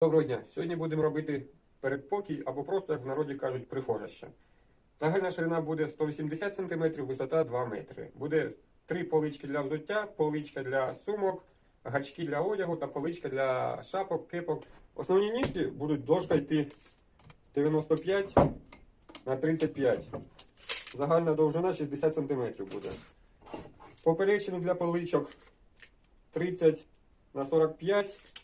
Доброго дня! Сьогодні будемо робити передпокій або просто, як в народі кажуть, прихожище. Загальна ширина буде 180 см, висота 2 метри. Буде три полички для взуття, поличка для сумок, гачки для одягу та поличка для шапок, кепок. Основні ніжки будуть дошка йти 95 на 35. Загальна довжина 60 см буде. Поперечини для поличок 30 на 45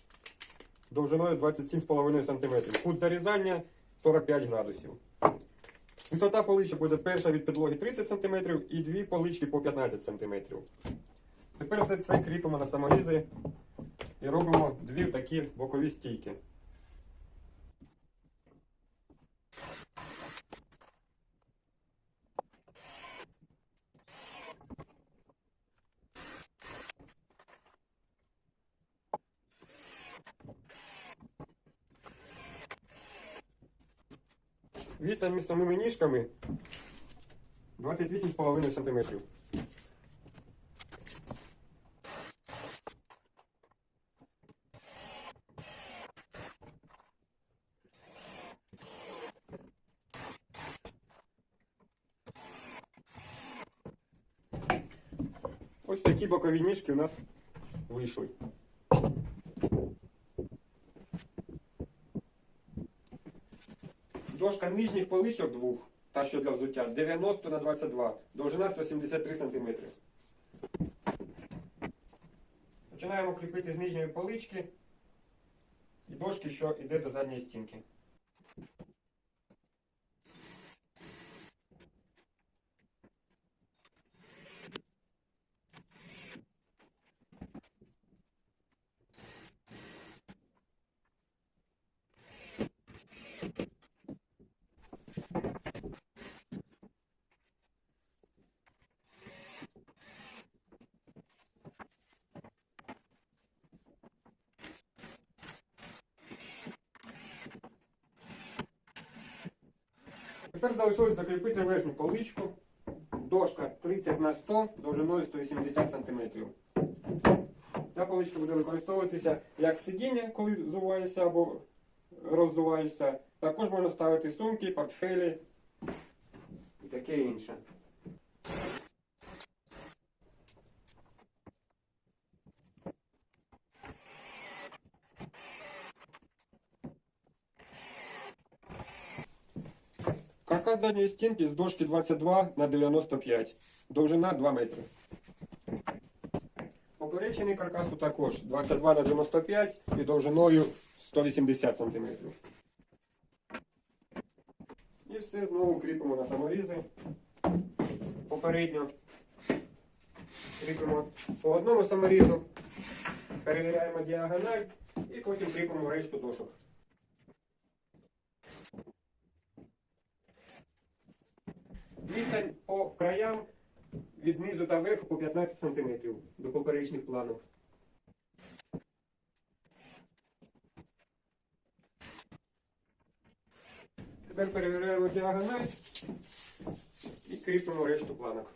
довжиною 27,5 см. Кут зарізання 45 градусів. Висота поличок буде перша від підлоги 30 см і дві полички по 15 см. Тепер все це кріпимо на саморізи і робимо дві такі бокові стійки. Відстань між самими ніжками 28,5 см. Ось такі бокові ніжки у нас вийшли. Дошка нижніх поличок двох, та що для взуття, 90 на 22, довжина 173 см. Починаємо кріпити з нижньої полички і дошки, що йде до задньої стінки. Тепер залишилось закріпити верхню поличку. Дошка 30 на 100 довжиною 180 см. Ця поличка буде використовуватися як сидіння, коли зуваєшся або роззуваєшся. Також можна ставити сумки, портфелі і таке інше. Каркас задньої стінки з дошки 22 на 95, довжина 2 метри. Поперечний каркасу також 22 на 95 і довжиною 180 см. І все знову кріпимо на саморізи. Попередньо кріпимо по одному саморізу, перевіряємо діагональ і потім кріпимо решту дошок. Відстань по краям від низу та верху по 15 см до поперечних планок. Тепер перевіряємо діагональ і кріпимо решту планок.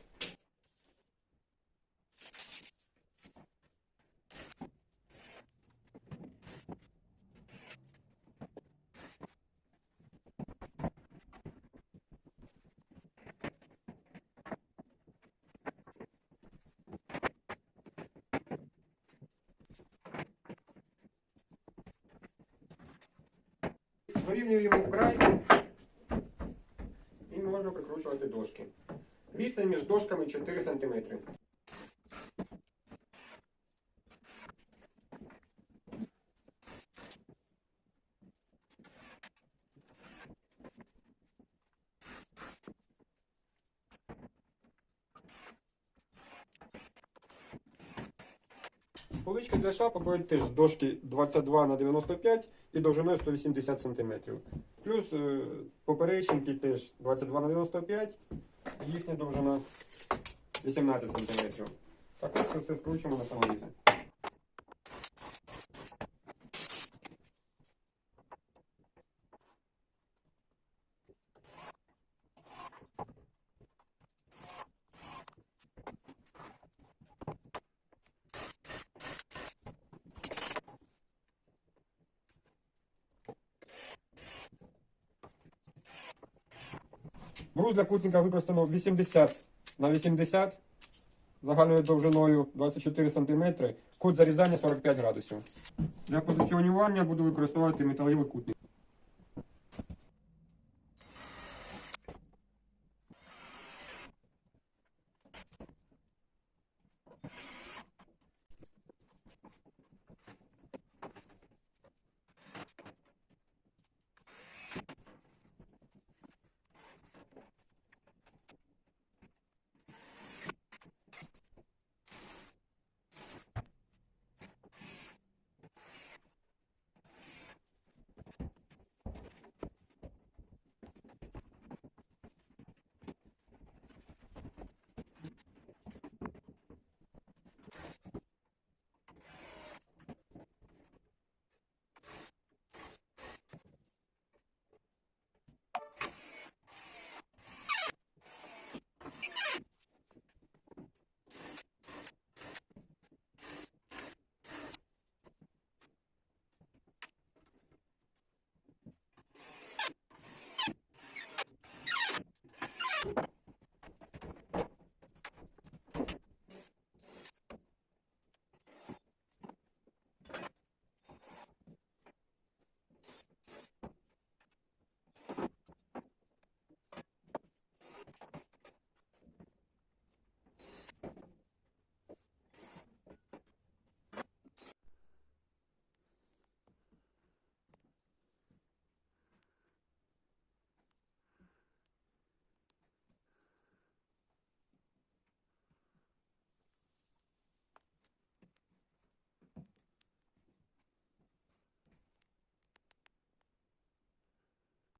Вирівнюємо край і можна прикручувати дошки. Місце між дошками 4 см. Полички для шапок будуть теж з дошки 22 на 95 і довжиною 180 см. Плюс е, поперечинки теж 22 на 95, їхня довжина 18 см. Також це все скручуємо на саморізи. Брус для кутника використано 80 на 80 загальною довжиною 24 см. Кут зарізання 45 градусів. Для позиціонування буду використовувати металевий кутник.